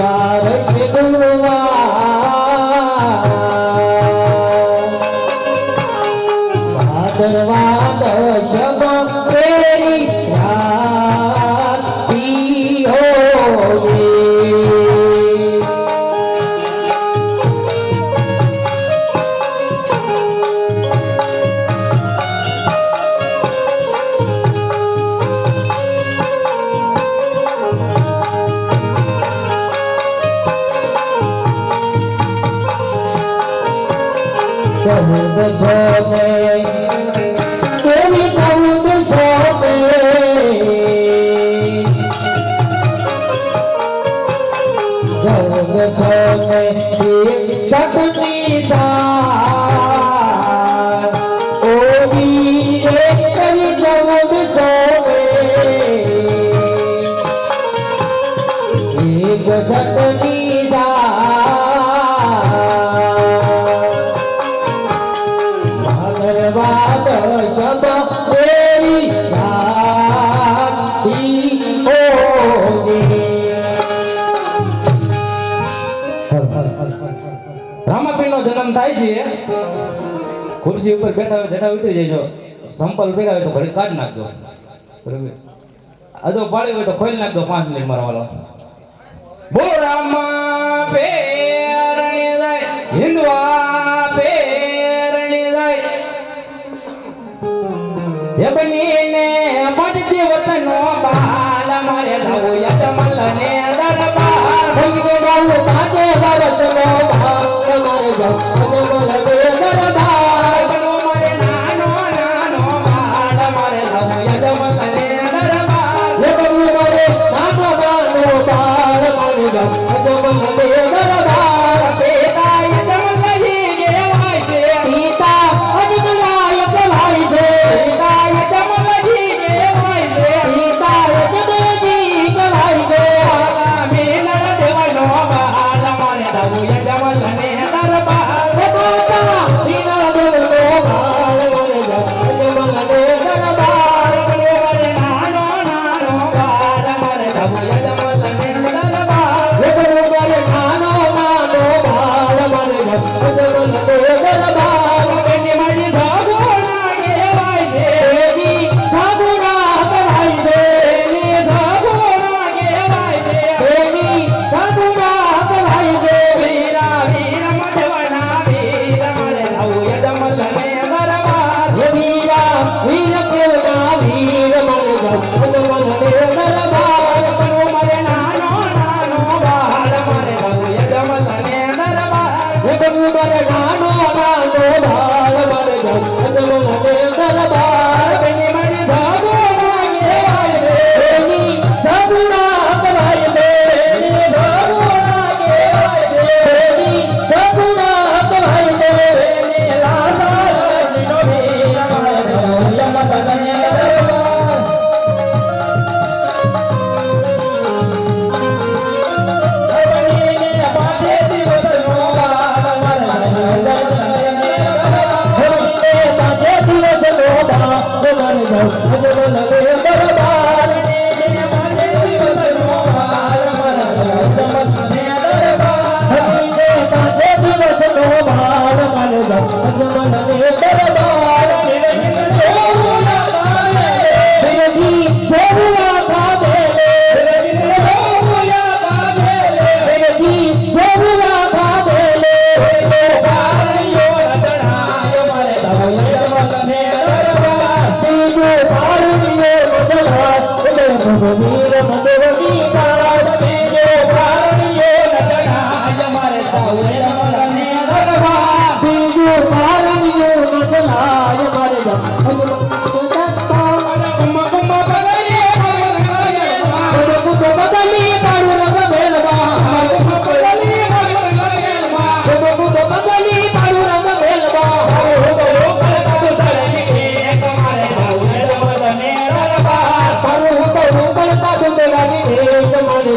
God. সবে তুমি কান্ত সবে জন্ম সবে চাচনি Exactly. રામાપીર નો જન્મ થાય છે. ખુરશી ઉપર બેઠા હોય, જટા ઉતરી જજો સંપલ પહેર્યા હોય તો ઘડી કાઢ નાખજો. અજો પાડી હોય તો ખોલી નાખજો પાંચ મિનિટ મારા વાળો રામા પેરણી જાય હિન્દવા પેરણી જાય. એ બનીને મટતી વતનો બાલ મારે લાવો યાદ મલને દરબાર. ભઈ ગયો બાલ તાજે વરસનો ભાવ ভগবান ভগবান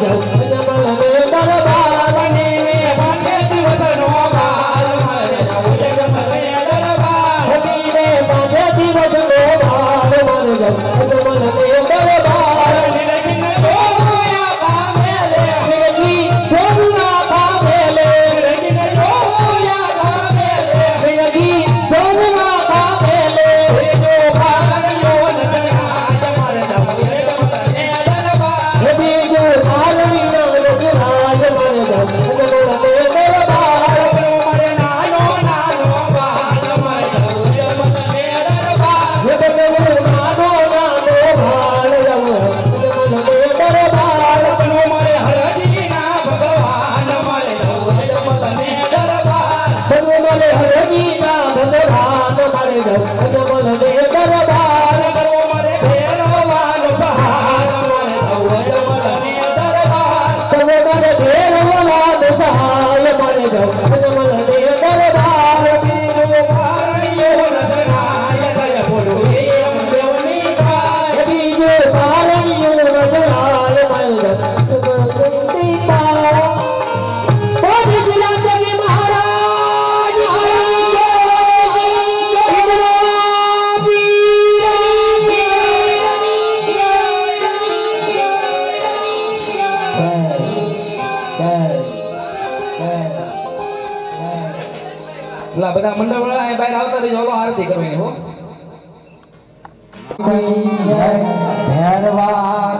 Pedro. લા, બધા મંડળ વાળા બહાર આવતા રહીજો ઓલો આરતી કરવાની, હો.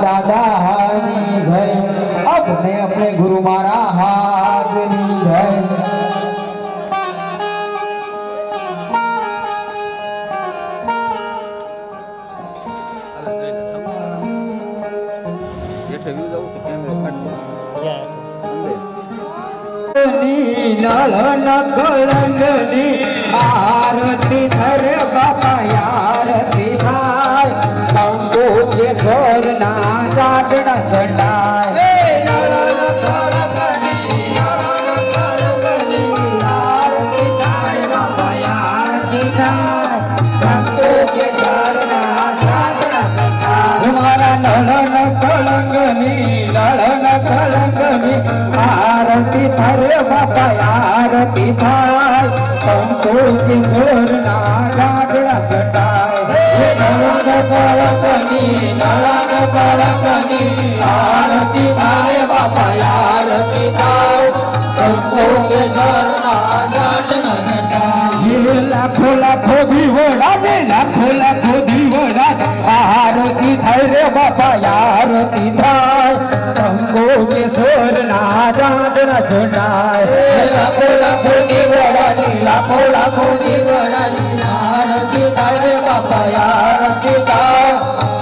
દાદા ની ભય આપણે આપણે ગુરુ મારા હાથની ભય कळन कळंगली आरती धर बाबा आरती थाय धाय. तांबोचे सर ना जागडा चढाय. तुम्हाला नळन कळंगली की थाय पंकोची सोर नागाडा चटाय नळग पळकनी नळग पळकनी आरती थाय बाबा आरती थाय पंकोची सोर लाखो लाखो देवराली आरती काय रे बाबा आरती काय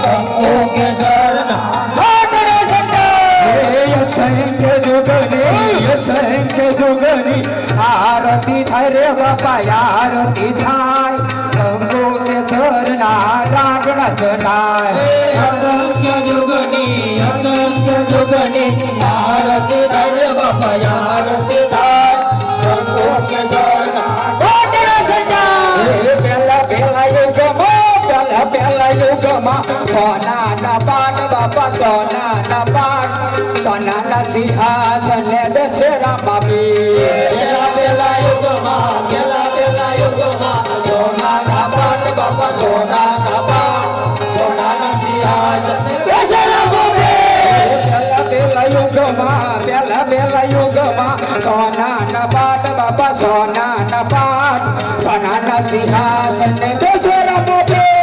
संगो के शरण साधने संजय संख्य जुगनी संख्य जुगनी आरती थाय रे बाबा आरती थाय. संगो के शरण जागणाचं नाय. असंख्य जुगनी असंख्य जुगनी आरती યુગમાં સોના ના પાટ બાપા સોના ના પાટ સોના ના સિંહાસન દશેરા માપી પેલા પેલા યુગમાં પેલા પેલા યુગમાં સોના ના પાટ બાપા. પેલા પેલા યુગમાં પેલા પેલા યુગમાં સોના ના પાટ બાપા સોના ના પાટ સોના ના સિંહાસન ને દશેરા માપી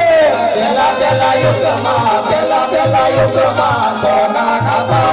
પેલા પેલા યુગમાં પેલા પેલા યુગમાં સોના ના પાટ